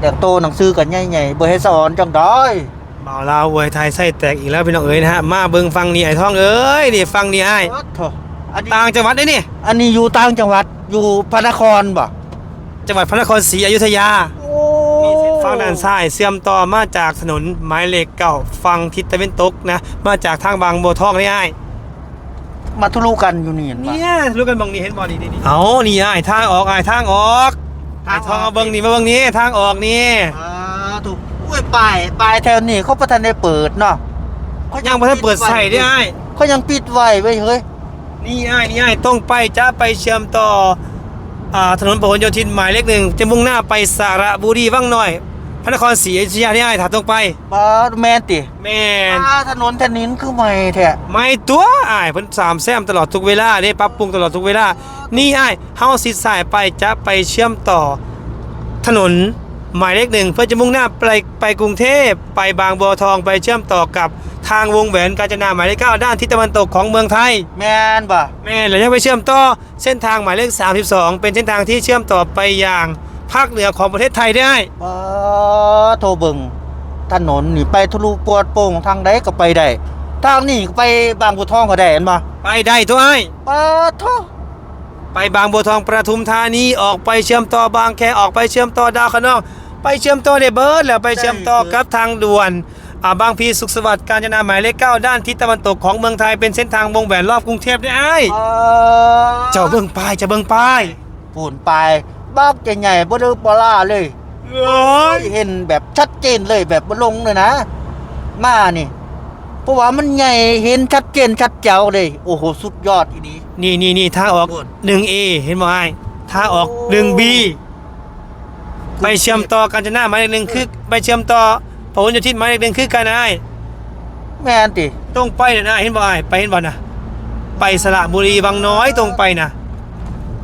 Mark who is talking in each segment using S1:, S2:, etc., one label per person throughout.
S1: แต่งโตหนังสือกันใหญ่ๆบ่ให้สอนจังได้
S2: บ่าวลาวเวยไทยไส้แตกอีกแล้วพี่น้องเอ๋ยนะฮะมาเบิ่งฟังนี่ไอ้ท้องเอ้ยนี่ฟังนี่ไอ้าย
S1: โถอันนี้
S2: ต่างจังหวัดเด้นี่
S1: อันนี้อยู่ต่างจังหวัดอยู่พระนครบ่
S2: จังหวัดพระนครศรีอยุธยา
S1: โอ้
S2: มีเส้นฝั่งด้านซ้ายเชื่อมต่อมาจากถนนหมายเลขเก่าฝั่งทิศตะวันตกนะมาจากทางบางบัวทองนี่ไอ้าย
S1: มาทุลุกันอยู่นี่เห็นปะ
S2: เนี่ยรู้กันบางนี่เห็นบ่นี่นี่เอานี่ไอ้ายทางออกไอ้ายทางออก ไอ้ายทองเอาเบิ่งนี่มาเบิ่งนี่ทางออกนี่
S1: อ่าถูกอุ้ยป้ายป้ายแถวนี้เขาประทันได้เปิดเนาะขา
S2: ยังบ่ทันเปิดใส่เด้ไอ้าย
S1: เขายังปิดไว้ไว้ยเฮ้ย
S2: นี่ไอ้ายนี่ไอ้ายต้องไปจะไปเชื่อมต่ออ่าถนนพหลโยธินหมายเลขหนึ่งจะมุ่งหน้าไปสระบุรีวังน้อย พระนครศรีอยุธยานี่ไอ้ายถ้าต้องไป
S1: บาแมนติ
S2: แม่น
S1: อ่าถนนแถวนี้คือใหม่แท้
S2: ไม่ตัวอ้ายเพิ่นสามแซมตลอดทุกเวลาเด้ปรับปรุงตลอดทุกเวลา นี่อ้ายเฮาสิสายไปจะไปเชื่อมต่อ ถนนหมายเลขหนึ่งเพื่อจะมุ่งหน้าไปไปกรุงเทพไปบางบัวทองไปเชื่อมต่อกับทางวงแหวนกาญจนาหมายเลขเก้าด้านทิศตะวันตกของเมืองไทย
S1: แมนบ่
S2: แม่แล้วยังไปเชื่อมต่อเส้นทางหมายเลข 32 เป็นเส้นทางที่เชื่อมต่อไปยัง ภาคเหนือของประเทศไทยได้
S1: บาโทรเบิงถนนนี่ไปทะลุปวดโป่งทางใดก็ไปได้ทางนี้ไปบางบัวทองก็ได้เห็นบ่
S2: ไปได้ตัวไอ้าย
S1: ปาโท
S2: ไปบางบัวทองประทุมธานีออกไปเชื่อมต่อบางแคออกไปเชื่อมต่อดาวคะนองไปเชื่อมต่อเดเบิร์ดแล้วไปเชื่อมต่อกับทางด่วนอ่าบางพีสุขสวัสดิ์กาญจนาหมายเลขเก้าด้านทิศตะวันตกของเมืองไทยเป็นเส้นทางวงแหวนรอบกรุงเทพได้ไอ้าย
S1: อ่
S2: เจ้าเบิ่งป้ายเจะเบิ่งป้าย
S1: ปูนไปบ้า กใหญ่ๆบ่ดื้อล่าเลย
S2: เอ้ย
S1: เห็นแบบชัดเจนเลยแบบบ่ลงเลยนะมานี่เพราะว่ามันใหญ่เห็นชัดเจนชัดเจ๋วเลย โอ้โหสุดยอดอีนี้
S2: นี่นี่นี่ทาออก
S1: โอ้
S2: 1A เห็นบ่ไอ้ายทาออก 1B ไปเชื่อมต่อกาญจนาหมายเลขหนึ่งคือไปเชื่อมต่อพหลโยธินหมายเลขหนึ่งคือกันไอ้
S1: แม่นติ
S2: ตรงไปน่ะนะเห็นบ่ไอ้ไปเห็นบ่นะไปสระบุรีบางน้อยตรงไปนะ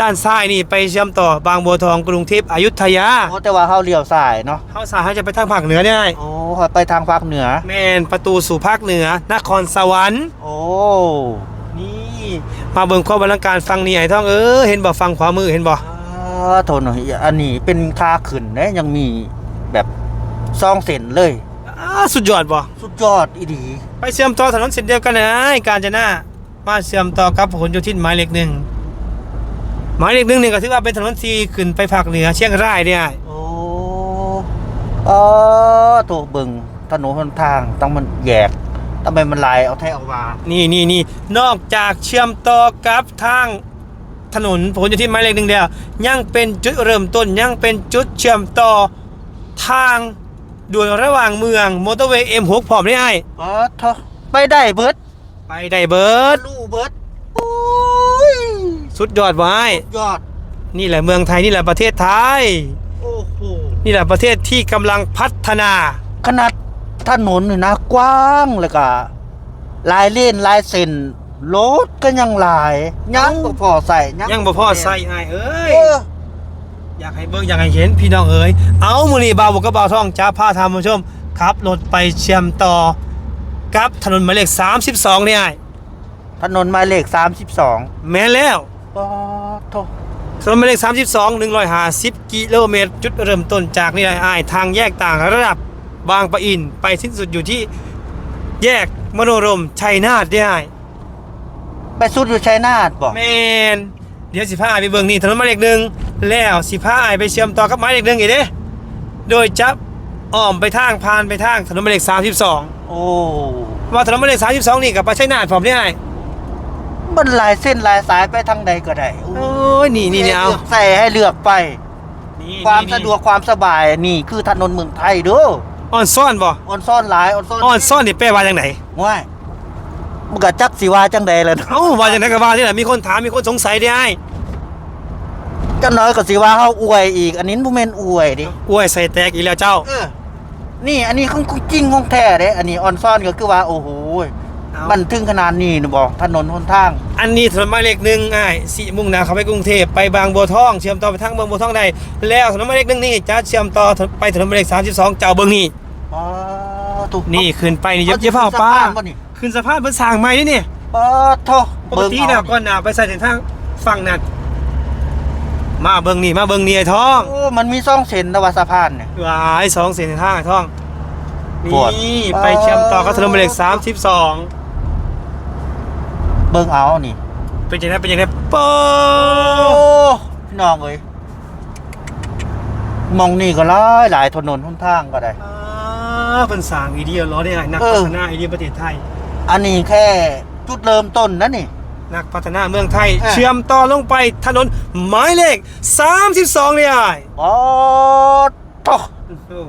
S2: ด้านซ้ายนี่ไปเชื่อมต่อบางบัวทองกรุงเทพอยุธยา
S1: โอ้แต่ว่าเฮาเลี้ยวซ้ายเนาะ
S2: เฮาสายเขาจะไปทางภาคเหนือเนี่ยไอ้าย
S1: โอ้ไปทางภาคเหนือ
S2: แม่นประตูสู่ภาคเหนือนครสวรรค์
S1: โอ้
S2: นี่มาเบิ่งความบรรการฟังนี่ไอ้ท่องเออเห็นบ่ฟังขวามือเห็นบ่
S1: อ่าโทนหน่อยอันนี้เป็นคาขึ้นนะยังมีแบบซองเส้นเลย
S2: อ้าสุดยอดบ่
S1: สุดยอดอีดี
S2: ไปเชื่อมต่อถนนเส้นเดียวกันเลยนะไอ้กาญจนามาเชื่อมต่อกับพหลโยธินหมายเลขหนึ่ง หมายเลขหนึ่งนี่ก็ถือว่าเป็นถนนที่ขึ้นไปภาคเหนือเชียงรายเนี่ย
S1: โอ้เออโถเบิ่งถนนหนทางต้องมันแยกทำไมมันลายเอาแท้เอาว่า
S2: นี่นี่นี่นอกจากเชื่อมต่อกับทางถนนพหลโยธินหมายเลขหนึ่งแล้วยังเป็นจุดเริ่มต้นยังเป็นจุดเชื่อมต่อทางด่วนระหว่างเมืองมอเตอร์เวย์ M6 พร้อมได้ไอ้
S1: เออเถอะไปได้เบิด
S2: ไปได้เบิร์ด
S1: ลู่เบิดโอ้ย
S2: สุดยอดไว้
S1: ยอด
S2: นี่แหละเมืองไทยนี่แหละประเทศไทย
S1: โอ้โห
S2: นี่แหละประเทศที่กำลังพัฒนา
S1: ขนาดถนนนี่นะกว้างเลยก็ลายเล่นลายเส้นรถก็ยังหลาย ยังบ่พอใส่
S2: ยังบ่พอใส่ไอ้ายเอ้ย
S1: เออ
S2: อยากให้เบิ่งอยากให้เห็นพี่น้องเอ๋ย เอามื้อนี้บ่าวบกกระเบาท่องจ้าพาทานผู้ชมขับรถไปเชื่อมต่อ กับถนนหมายเลข32นี่ไอ้าย
S1: ถนนหมายเลข32
S2: แม่นแล้ว
S1: ปอโท
S2: ถนนหมายเลข32 150 กิโลเมตร จุดเริ่มต้นจากนี่ไอ้ายทางแยกต่างระดับบางปะอิน ไปสิ้นสุดอยู่ที่แยกมโนรมชัยนาทได้
S1: ไปสุดอยู่ชัยนาทบ่
S2: แมนเดี๋ยวสิพาอ้ายไปเบิ่งนี่ถนนหมายเลขหนึ่งแล้วสิพาอ้ายไปเชื่อมต่อกับหมายเลขหนึ่งอีกเด้โดยจับอ้อมไปทางผ่านไปทางถนนหมายเลข32
S1: โอ้
S2: ว่าถนนหมายเลข32 นี่กับไปชัยนาทพร้อมได้
S1: มันหลายเส้นหลายสายไปทางใดก็ได้โอ้
S2: โอ้ยนี่นี่นี่เอา
S1: ลืกใส่ให้เลือกไป
S2: นี่
S1: ความ
S2: นี่
S1: สะดวกความสบายนี่คือถนนเมืองไทยเด้อ
S2: อ่อนซ่อนบ่
S1: ออนซ่อนหลายออนซ่อน
S2: อ่อนซ่อนนี่แปลว่าจังไหน
S1: ว้ายมันก็จักสิว่าจังใดล่ะเนาะ
S2: เอ้าว่าจังไหนก็ว่านี่แหละมีคนถามมีคนสงสัยได้
S1: จังน้อยก็สิว่าเฮาอวยอีก อันนี้บ่แม่นอวยดิ
S2: อวยใส่แตกอีกแล้วเจ้า
S1: เออนี่อันนี้ของจริงของแท้เด้อันนี้ออนซ่อนก็คือว่าโอ้โห
S2: เอามั
S1: มันถึงขนาดนี้นะบ่ถนนหนทาง
S2: อันนี้ถนนหมายเลขหนึ่งอ้ายสิมุ่งหน้าเข้าไปกรุงเทพไปบางบัวทองเชื่อมต่อไปทางเมืองบัวทองได้แล้วถนนหมายเลขหนึ่งนี่จะเชื่อมต่อไปถนนหมายเลข32เจ้าเบิ่งนี่
S1: อ๋อถูก
S2: นี่ขึ้นไปนี่
S1: เข
S2: เย็บเย็บผ้า
S1: สิ
S2: ป้า
S1: ขึ้นสะพนบ่นี่
S2: ขึ้นสะพานเพิ่นสร้างใหม่นี่นี่
S1: ปอโท
S2: ปกติ
S1: เบิ่ง
S2: น่ะ
S1: เอา
S2: ก่อนหน้าไปใส่เส้นทางฝั่งนั้นมาเบิ่งนี่มาเบิ่งนี่ไอ้ท้อง
S1: โอ้มันมีซ่องเส้นนะว่าสะพานเนี่ย
S2: หลายสองเส้นทางไอ้ท้อง
S1: ปวด
S2: นี่ไปเชื่อมต่อกับถนนหมายเลข32
S1: เบิ่งเอานี่
S2: เป็นยังไงเป็นยังไงเปิ
S1: โอ้
S2: ด
S1: พี่น้องเอ้ยมองนี่ก็หลายหลายถนนหนทางก็ได้
S2: อ่าเป็นสร้างอีเดียล้อได้ไงนัก
S1: เออ
S2: พัฒนาอีเดียประเทศไทย
S1: อันนี้แค่จุดเริ่มต้นนะนี่
S2: นักพัฒนาเมืองไทย
S1: อะ
S2: เชื่อมต่อลงไปถนนหมายเลข 32 เลยไอ้
S1: โอ้โต
S2: โอ้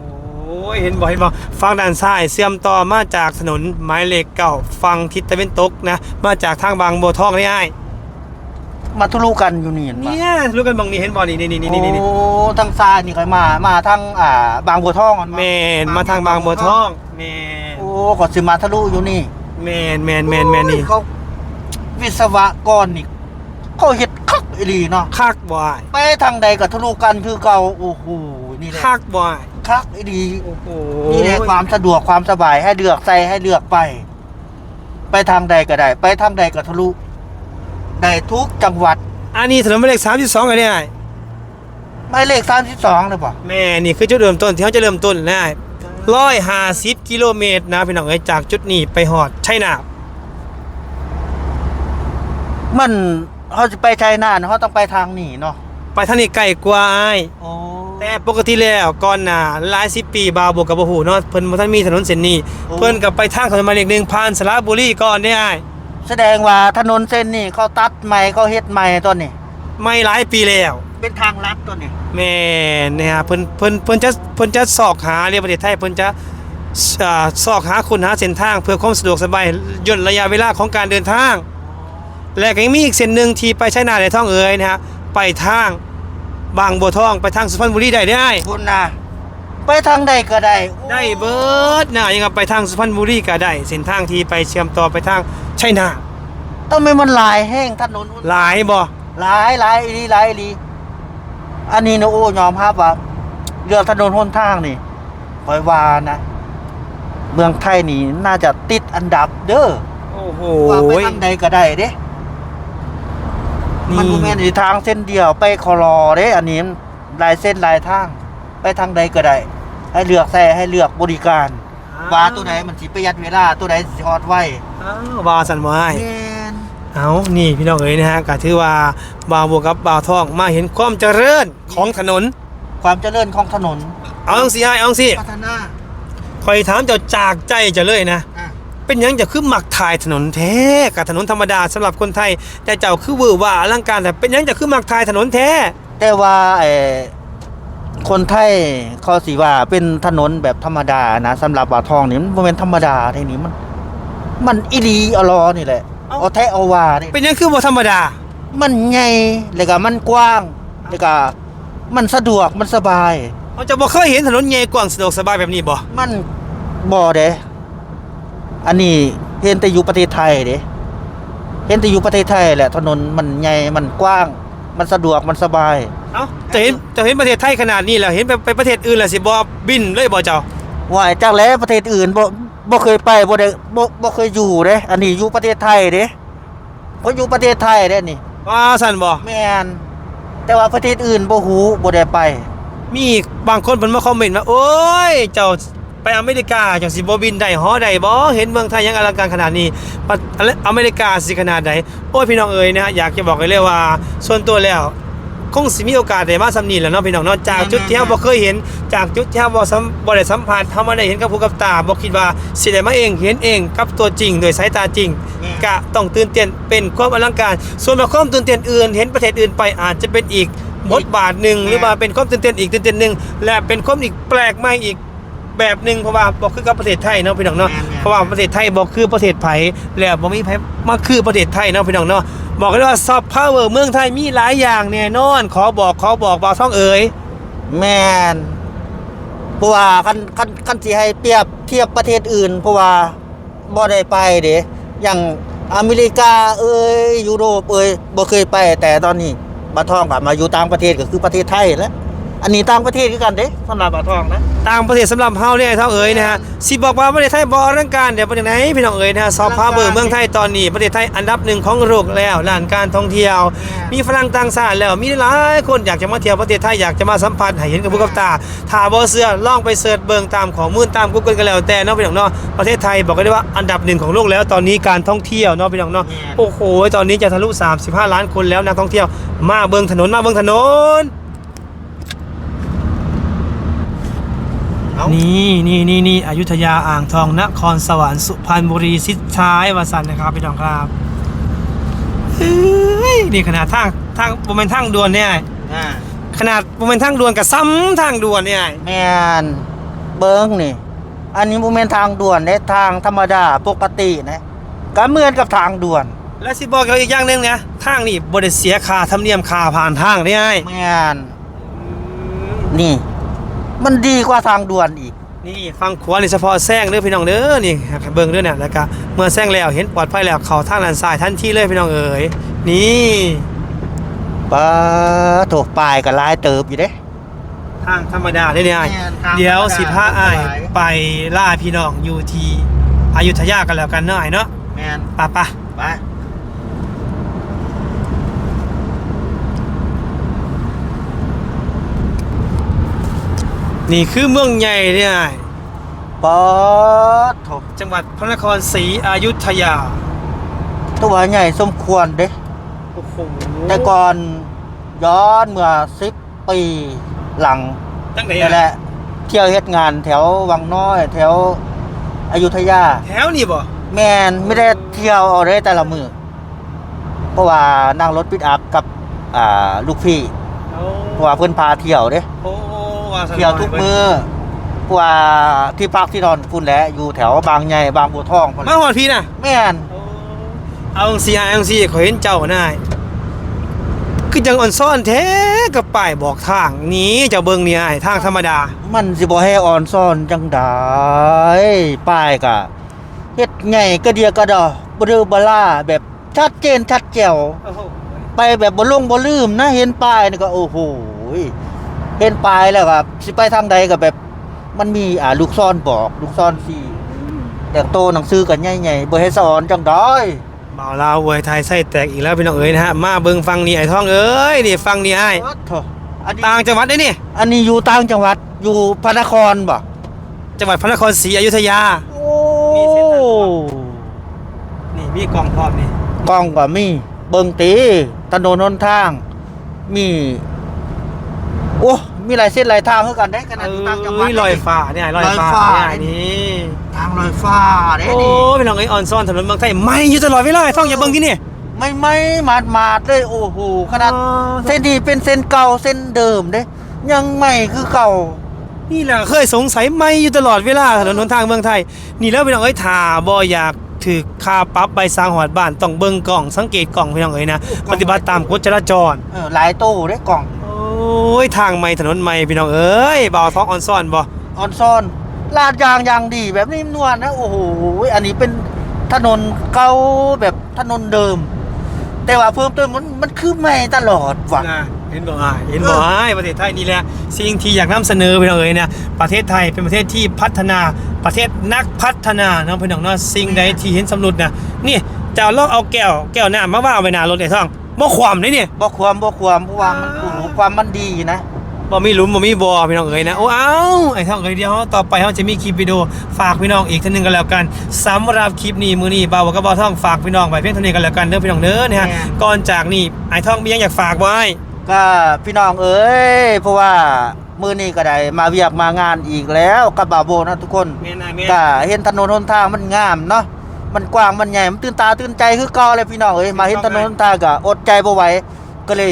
S2: ยเห็นบ่เห็นบ่ฝั่งด้านซ้ายเชื่อมต่อมาจากถนนหมายเลขเก่าฝั่งทิศตะวันตกนะ มาจากทางบางบัวทองนี่ไอ้
S1: มาทุลุกันอยู่นี่เห็นปะ
S2: เนี่ยรู้กันบางนี่เห็นบ่นี่นี่นี่นี่นี่
S1: โอ้ทางซ้ายนี่ก็มา มาทางอ่าบางบัวทองอัน
S2: แมนมาทางบางบัวทองแมน
S1: โอ้ก็สิมาทะลุอยู่นี่
S2: แมนแมนแมนแมนนี่
S1: เขาวิศวกรนี่เขาเฮ็ดคักอีหลีเนาะ
S2: คักบ่อย
S1: ไปทางใดก็ทะลุกันคือเก่าโอ้โหนี่แหละ
S2: คักบ่อย
S1: คักอีหลี
S2: โอ้โห
S1: นี่แหละความสะดวกความสบายให้เลือกใส่ให้เลือกไป ไปทางใดก็ได้ ไปทางใดก็ทะลุได้ทุกจังหวัด
S2: อันนี้ถนนหมายเลข32อันนี้ไอ้
S1: หมายเลข32เลยป่ะ
S2: แม่นี่คือจุดเริ่มต้นที่เขาจะเริ่มต้นนะร้อยห้าสิบกิโลเมตรนะพี่น้องเอ้ยจากจุดนี้ไปหอดชัยนาท
S1: มันเขาจะไปชัยนาทเขาต้องไปทางนี้เนาะ
S2: ไปทางนี้ไกลกว่าอ้าย
S1: โอ้
S2: แต่ปกติแล้วก่อนหน้าหลายสิบปีบาวบวกกับบ่ฮู้เนาะเพิ่นบ่ทันมีถนนเส้นนี้เพิ่นก็ไปทางถนนหมายเลขหนึ่งผ่านสระบุรีก่อนได้อ้าย
S1: แสดงว่าถนนเส้นนี้เขาตัดใหม่เขาเฮ็ดใหม่ตัวนี้
S2: ไม่หลายปีแล้ว
S1: เป็นทางลัดตัวนี้
S2: แม่นนะฮะเพิ่นเพิ่นเพิ่นจะเพิ่นจะสอกหาเรียกประเทศไทยเพิ่นจะอ่าสอกหาคนหาเส้นทาง เพื่อความสะดวกสบายย่นระยะเวลาของการเดินทาง และก็ยังมีอีกเส้นหนึ่งที่ไปใช้นาในท่องเอ๋ยนะฮะไปทาง บางบัวทองไปทางสุพรรณบุรีได้ได้
S1: คุณนะไปทางใดก็ได้
S2: ได้เบิดนะยังกับไปทางสุพรรณบุรีก็ได้เส้นทางที่ไปเชื่อมต่อไปทางชัยนาท
S1: ต้องไม่มันหลายแห้งถนน
S2: หลายบ่
S1: หลายหลายอีหลีหลายอีหลีอันนี้นะโอ้ยอมรับว่าเรื่องถนนหนทางนี่คอยว่านะ เมืองไทยนี่น่าจะติดอันดับเด้อ
S2: โอ้โห
S1: ว่าไปทางใดก็ได้เด้ มันบ่แม่นอีทางเส้นเดียวไปคอรอเด้อันนี้มันหลายเส้นหลายทาง ไปทางใดก็ได้ ให้เลือกใส่ให้เลือกบริการ ว่าตัวไหนมันสิประหยัดเวลาตัวไหนสิฮอดไว
S2: อ้าวว่าสันวาย
S1: แม่น
S2: เอานี่พี่น้องเอ๋ยนะฮะก็ถือว่าบาวบวกกับบาวทองมาเห็นความเจริญของถนน
S1: ความเจริญของถนน
S2: เอาจังสิให้เอาจังสิ
S1: พัฒนา
S2: คอยถามเจ้าจากใจเจะเลยนะ
S1: อะ
S2: เป็นหยังจะคือหมักถ่ายถนนแท้กับถนนธรรมดาสำหรับคนไทย แต่เจ้าคือเวอร์ว่าอลังการแต่เป็นหยังจะคือหมักถ่ายถนนแท้
S1: แต่ว่าไอ้คนไทยเขาสิว่าเป็นถนนแบบธรรมดานะสำหรับบ่าวทองนี่มันบ่แม่นธรรมดาทีนี้มัน มันอีหลีอลอนี่แหละ
S2: เอ้า
S1: เอาแท้เอาว่านี่
S2: เป็นหยังคือบ่ธรรมดา
S1: มันใหญ่แล้วก็มันกว้างแล้วก็มันสะดวกมันสบาย
S2: เขาจะบ่เคยเห็นถนนใหญ่กว้างสะดวกสบายแบบนี้บ่
S1: มันบ่เด้ อันนี้เห็นแต่อยู่ประเทศไทยเด้เห็นแต่อยู่ประเทศไทยแหละ ถนนมันใหญ่มันกว้าง มันสะดวกมันสบาย
S2: เอ้าจะเห็นจะเห็นประเทศไทยขนาดนี้แล้วเห็นไปไปประเทศอื่นแล้วสิบ่บินเลยบ่เจ้า
S1: ว่าจากแล้วประเทศอื่นบ่บ่เคยไปบ่ได้บ่บ่เคยอยู่เด้อันนี้อยู่ประเทศไทยเด้เพราะอยู่ประเทศไทยเด้นี่
S2: ว่าสั่นบ่
S1: แม่นแต่ว่าประเทศอื่นบ่ฮู้บ่ได้ไป
S2: มีบางคนเพิ่นมาคอมเมนต์ว่าโอ้ยเจ้าไป อเมริกาเจ้าสิบ่บินได้ฮอได้บ่เห็นเมืองไทยยังอลังการขนาดนี้ปะอเมริกาสิขนาดใดโอ้ยพี่น้องเอ๋ยนะฮะอยากจะบอกเลยเลยว่า ส่วนตัวแล้วคงสิมีโอกาสได้มาสำนีแหล้วเนาะพี่น้องเนาะจากจุดที่เราบ่เคยเห็น จากจุดที่เราบ่สัมบ่ได้สัมผัสเฮามาได้เห็นกับหูกับตาบ่คิดว่าสิได้มาเองเห็นเองกับตัวจริงโดยสายตาจริง
S1: แม่
S2: กะต้องตื่นเต้นเป็นความอลังการ ส่วนมาความตื่นเต้นอื่น เห็นประเทศอื่นไปอาจจะเป็นอีกบทบาทหนึ่งหรือว่าเป็นความตื่นเต้นอีกตื่นเต้นหนึ่งและเป็นความอีกแปลกใหม่อีก แบบหนึ่งเพราะว่าบอกคือกับประเทศไทยเนาะพี่น้องเนาะ
S1: แม่นๆ
S2: เพราะว่าประเทศไทยบอกคือประเทศไผแล้วบ่มีไผมาคือประเทศไทยเนาะพี่น้องเนาะบอกเลยว่าซอฟต์พาวเวอร์เมืองไทยมีหลายอย่างแน่นอน ขอบอกขอบอกบ่าวท่องเอ๋ย
S1: แม่นเพราะว่าคันคันคันสิให้เปรียบเทียบประเทศอื่น เพราะว่าบ่ได้ไปเด้อย่างอเมริกาเอ้ยยุโรปเอ้ยบ่เคยไปแต่ตอนนี้บัดทองกลับมาอยู่ต่างประเทศก็คือประเทศไทยแล้ว อันนี้ต่างประเทศคือกันเด้สำหรับอ่าวทองนะ
S2: ต่างประเทศสำหรับเฮาเนี่ยไอ้เท่าเอ๋ยนะฮะสิบอกว่าประเทศไทยบ่อลังการเดี๋ยวเป็นจังไหนพี่น้องเอ๋ยนะฮะซอฟต์พาวเวอร์เมืองไทยตอนนี้ประเทศไทยอันดับหนึ่งของโลกแล้วด้านการท่องเที่ยว มีฝรั่งต่างชาติแล้วมีหลายคนอยากจะมาเที่ยวประเทศไทยอยากจะมาสัมผัสให้เห็นกับผู้กับตาถ้าบ่เชื่อลองไปเสิร์ชเบิ่งตามข้อมูลตาม Google กันแล้วแต่เนาะพี่น้องเนาะประเทศไทยบอกกันได้ว่าอันดับหนึ่งของโลกแล้วตอนนี้การท่องเที่ยวเนาะพี่น้องเนาะโอ้โหตอนนี้จะทะลุ 35 ล้านคนแล้วนักท่องเที่ยว มาเบิ่งถนนมาเบิ่งถนน
S1: เอา
S2: นี่นี่นี่นี่อยุธยาอ่างทองนครสวรรค์สุพรรณบุรีสิทท้ายวาสันนะครับพี่น้องครับเฮ้ยนี่ขนาดทางทางโมเมนทางด่วนเนี่ย
S1: อ่า
S2: ขนาดโมเมนทางด่วนกับซ้ำทางด่วนเนี่ย
S1: แม่นเบิ้งนี่ อันนี้บ่แม่นทางด่วนเด้ทางธรรมดาปกตินะก็เหมือนกับทางด่วน
S2: และสิบอกอีกอย่างหนึงนะทางนี่บริเสียค่าธรรมเนียมค่าผ่านทางได้ไง
S1: แม่นนี่ มันดีกว่าทางด่วนอีก
S2: นี่ฟังขวานี่เฉพาะแซงเด้อพี่น้องเด้อนี่เบิ่งเด้อเนี่ยแล้วก็เมื่อแซงแล้วเห็นปลอดภัยแล้วเข้าทางด้านซ้ายทันทีเลยพี่น้องเอ๋ยนี่
S1: ป้าโถปลายก็หลายเติบอยู่เด้
S2: ทางธรรมดาได้เนี่ย
S1: แม่นทาง
S2: เดี๋ยว
S1: ธรรมดา
S2: สิพาอ้าย
S1: สบาย
S2: ไปล่าพี่น้องอยู่ที่อยุธยากันแล้วกันเนาะไอ้เนาะ
S1: แม่น
S2: ปะปะ
S1: ไป
S2: นี่คือเมืองใหญ่เนี่ยอ้าย
S1: ป๊าดโถ
S2: จังหวัดพระนครศรีอยุธยา
S1: ตัวใหญ่สมควรเด้
S2: โอ้โห
S1: แต่ก่อนย้อนเมื่อสิบปีหลัง
S2: ตั้งไหน
S1: นี่แหละเที่ยวเฮ็ดงานแถววังน้อย แถวอยุธยา
S2: แถวนี่บ่
S1: แมนไม่ได้เที่ยวเอาได้แต่ละมือเพราะว่านั่งรถปิกอัพกับอ่าลูกพี่
S2: โอ้
S1: เพราะว่าเพื่อนพาเที่ยวเด้
S2: โอ้ ว่าสบา
S1: เที่ยวทุกมือเพราะว่าที่พักที่นอนพุ่นแหละอยู่แถวบางใหญ่บางบัวทองพุ่นแห
S2: มา
S1: ละ
S2: หอดพี่น่ะ
S1: แม่น
S2: เอาสีอายเอาสีขอยเห็นเจ้าหน่ายคือจังอ่อนซ่อนแท้กับป้ายบอกทางนี้เจ้าเบิ่งนี่อ้ายทางธรรมดา
S1: มันสิบ่ให้อ่อนซ่อนจังได้ป้ายกะเฮ็ดใหญ่กระเดียกระดอบเรือบล่าแบบชัดเจนชัดแจ๋ว
S2: โอ้โห
S1: ไปแบบบ่ลงบ่ลืมนะเห็นป้ายนี่ก็โอ้โห เห็นป้ายแล้วก็สิไปทางใดก็แบบ มันมีอ่าลูกซ่อนบอก ลูกซ่อนสี่แต่โตหนังสือกันใหญ่ๆบ่ให้สอนจังได้
S2: บ่าวลาวเวยไทยไส้แตกอีกแล้วพี่น้องเอ๋ยนะฮะมาเบิ่งฟังนี่ไอ้ท้องเอ้ยนี่ฟังนี่ไอ้าย
S1: โถอันนี้
S2: ต่างจังหวัดได้นี่
S1: อันนี้อยู่ต่างจังหวัดอยู่พระนครบ่
S2: จังหวัดพระนครศรีอยุธยา
S1: โอ้
S2: มีเส้นทางนี่มีกล่องพร้อมนี่
S1: กล้องก็มีเบิ่งตีถนนหนทาง มี โอ้มีหลายเส้นหลายทางคือกันได้ขนาดอยู่ต่างจังหวัด
S2: เอ้ยลอยฟ้าเนี่ยลอยฟ้า
S1: ลอยฟ้า
S2: เนี่ยนี่
S1: ทางลอยฟ้าเด้
S2: โอ้
S1: นี่
S2: พี่น้องเอ้ยออนซ่อนถนนเมืองไทยไม่อยู่ตลอดเวลาไอ้ท้องอย่าเบิ่งที่นี่
S1: ไม่ไม่มาดมาดเลยโอ้โหขนาด
S2: อ๋อ
S1: เส้นที่เป็นเส้นเก่าเส้นเดิมเด้ ยังใหม่คือเก่า
S2: นี่แหละเคยสงสัยไม่อยู่ตลอดเวลาถนนหนทางเมืองไทย นี่แล้วพี่น้องเอ้ยถ้าบ่อยากถือค่าปรับใบสร้างหอดบ้านต้องเบิ่งกล่องสังเกตกล่องพี่น้องเอ้ยนะ
S1: กล่อง
S2: ปฏิบัติตามกฎจราจร
S1: เออหลายตู้ได้กล่อง
S2: โอ้ ยทางใหม่ถนนใหม่พี่น้องเอ้ยบ่าวท้องออนซ่อนบ่
S1: ออนซ่อนลาดยางยางดีแบบนิ่มนวลนะโอ้โหอันนี้เป็นถนนเก่าแบบถนนเดิม แต่ว่าเพิ่มเติมมันมันคือใหม่ตลอดว่ะ
S2: นะเห็นบ่อ้ายเห็นบ่อ้ายประเทศไทยนี่แหละสิ่งที่อยากนำเสนอพี่น้องเอ้ยนะประเทศไทยเป็นประเทศที่พัฒนาประเทศนักพัฒนาเนาะพี่น้องเนาะสิ่งใดที่เห็นสำรุดนะนี่เจ้าลองเอาแก้วแก้วน้ำมาว่างไว้หน้ารถไอ้ท่องบ่ความเลยนี่
S1: บ่ความบ่ความเพราะว่ามันโอ้โห ความมันดีนะ
S2: บ่มีหลุมบ่มีบ่อพี่น้องเอ๋ยนะโอ้เอ้าไอ้ท่องเอ๋ยเดียวต่อไปเราจะมีคลิปวิดีโอฝากพี่น้องอีกเท่านึงกันแล้วกันสำหรับคลิปนี้มื้อนี้บ่าวกับบ่าวท่องฝากพี่น้องไว้เพียงเท่านี้กันแล้วกันเด้อพี่น้องเด้อนะฮะ
S1: แม่
S2: ก่อนจากนี่ไอ้ท่องมีหยังอยากฝากบ่ไอ้
S1: ก็พี่น้องเอ้ยเพราะว่ามื้อนี้ก็ได้มาเวียกมางานอีกแล้วกับบาโบนะทุกคน
S2: แม่นายแม่
S1: ก็เห็นถนนหนทางมันงามเนาะมันกว้างมันใหญ่มันตื่นตาตื่นใจคือเก่าเลยพี่น้องเอ้ยมาเห็นถนนหนทางก็อดใจบ่ไหวก็เลย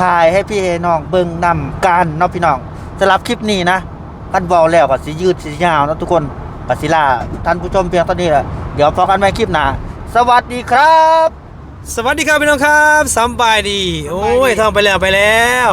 S1: ถ่ายให้พี่ให้น้องเบิ่งนำกันเนาะพี่น้องสำหรับคลิปนี้นะกันเว้าแล้วก็สิยืดสิยาวเนาะทุกคนก็สิลาท่านผู้ชมเพียงเท่านี้แหละเดี๋ยวพบกันใหม่คลิปหน้าสวัสดีครับ
S2: สวัสดีครับพี่น้องครับสำบายดี โอ้ยท่องไปแล้วไปแล้ว